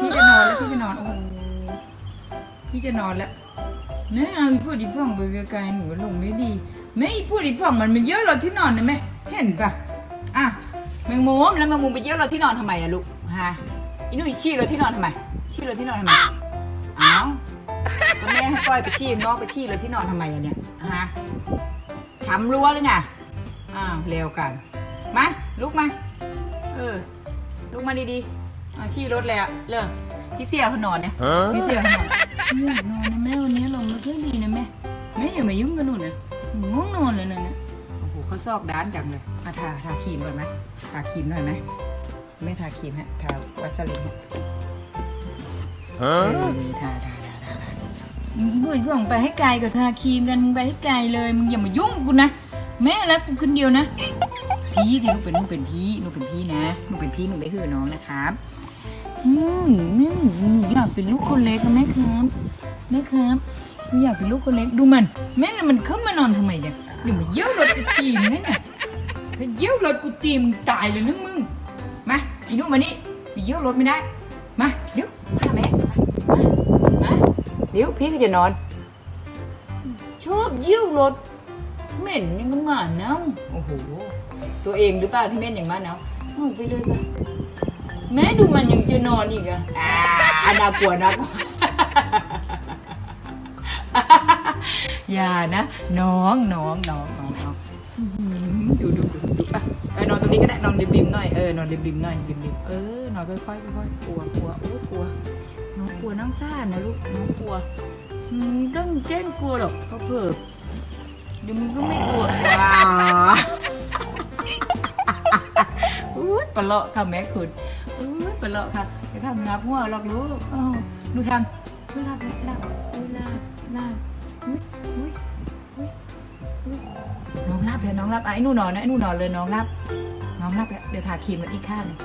พี่จะนอนแล้วพี่จะนอนโอ้โหพี่จะนอนแล้วแม่เอาพูดอีพ่องไปไกลๆหนูลงไม่ดีแม่พูดอีพ่องมันมันเยอะเราที่นอนนะแม่เห็นปะอะแมงมุมแล้วแมงมุมไปเยอะเราที่นอนทำไมอะลูกฮะอีนุ่ยชี้เราที่นอนทำไมชี้เราที่นอนทำไมอ้าวก็แม่ให้ปล่อยไปชี้นอกไปชี้เราที่นอนทำไมอะเนี่ยฮะช้ำรั้วเลยไงอ้าวเร็วกันมาลุกมาเออลุกมาดีๆ อะชี้รถเลยอะเลิกพี่เสียเขานอนเนี่ยพี่เสียเขานอนไม่อยากนอนนะแม่วันนี้ลมไม่ค่อยดีนะแม่แม่อย่ามายุ่งกับหนูนะหนูง่วงนอนเลยนะเนี่ยโอ้โหเขาซอกด้านจังเลยอะทาทาครีมก่อนไหมทาครีมหน่อยไหมไม่ทาครีมฮะทาวัสลินฮะเออทาทาทาทาทามึงพูดพ่องไปให้ไกลกับทาครีมกันมึงไปให้ไกลเลยมึงอย่ามายุ่งกับกูนะแม่รักกูคนเดียวนะพี่ที่หนูเป็นหนูเป็นพี่หนูเป็นพี่นะหนูเป็นพี่หนูไม่คือน้องนะครับ อืมแม่หนูหนูอยากเป็นลูกคนเล็กนะแม่ครับแม่ครับหนูอยากเป็นลูกคนเล็กดูมัน แม่น่ะมันเข้ามานอนทำไมเนี่ยเดี๋ยวมันเยี่ยวรถกูตีมแม่น่ะถ้าเยี่ยวรถกูตีมตายเลยนะมึงมาอีนุ่มมานี่ไปเยี่ยวรถไม่ได้มาเดี๋ยวมาแม่มามามาเดี๋ยวพี่ก็จะนอน ชอบเยี่ยวรถเหม็นยังกับหมาเน่าโอ้โหตัวเองหรือเปล่าที่เหม็นอย่างมาเน่าเอาไปเลยค่ะ แม่ดูมันยังจะนอนอีกอะอ่าน่ากลัวน่ากลัวอย่านะ น้องน้องน้องน้องน้องอื้อหือดูดูดูดูอะเออนอนตรงนี้ก็ได้นอนริมๆหน่อยเออนอนริมๆหน่อยริมๆเออนอนค่อยๆค่อยๆกลัวกลัวโอ้กลัวน้องกลัวน้องซ่านะลูกน้องกลัวอืมต้องแกล้งกลัวหรอกเพราะเพิ่มเดี๋ยวมึงก็ไม่กลัวว้าอุ้ยปลาเลาะค่ะแม่คุณ เปลาเลาะค่ะจะทำงับหัวหรอกลูกหนูทำเฮ้ยลาบลาบลาบลาบอุ้ยอุ้ยอุ้ยน้องลาบเลยน้องลาบอะไอ้หนูนอนนะไอ้หนูนอนเลยน้องลาบน้องลาบเดี๋ยวทาครีมกันอีกข้างนึง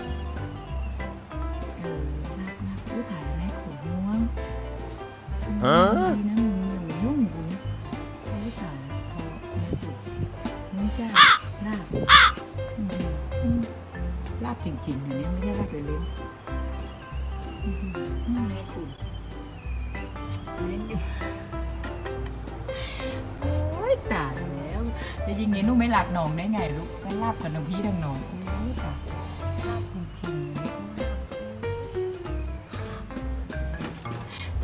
เออลาบลาบอุ้ยถ่ายแม่ขวงอืมดีนะมึงอยู่ยุ่งกูนะอุ้ยถ่ายพอแม่ดูนี่จ้าลาบ บจริงๆนะเนี่ยไม่ใช่ลาบเล่นๆนี่แม่คุณเล่นอยู่โอ้ยตายแล้วจะยิงนี้หนูไม่หลับนองได้ไงลูกก็ลาบกับน้องพี่ทั้งนองโอ้ยตายลาบจริงๆนะ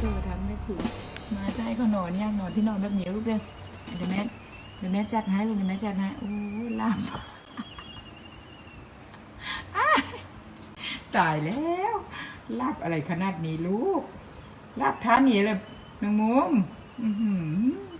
ตัวทั้งแม่คุณมาให้เขานอนยากนอนที่นอนแบบนี้ลูกเลยเดี๋ยวแม่เดี๋ยวแม่จัดให้ลูกเดี๋ยวแม่จัดให้โอ้ยลาบ ตายแล้วลาบอะไรขนาดนี้ลูกลาบท้าหนีเลยแมงมุม อือหือ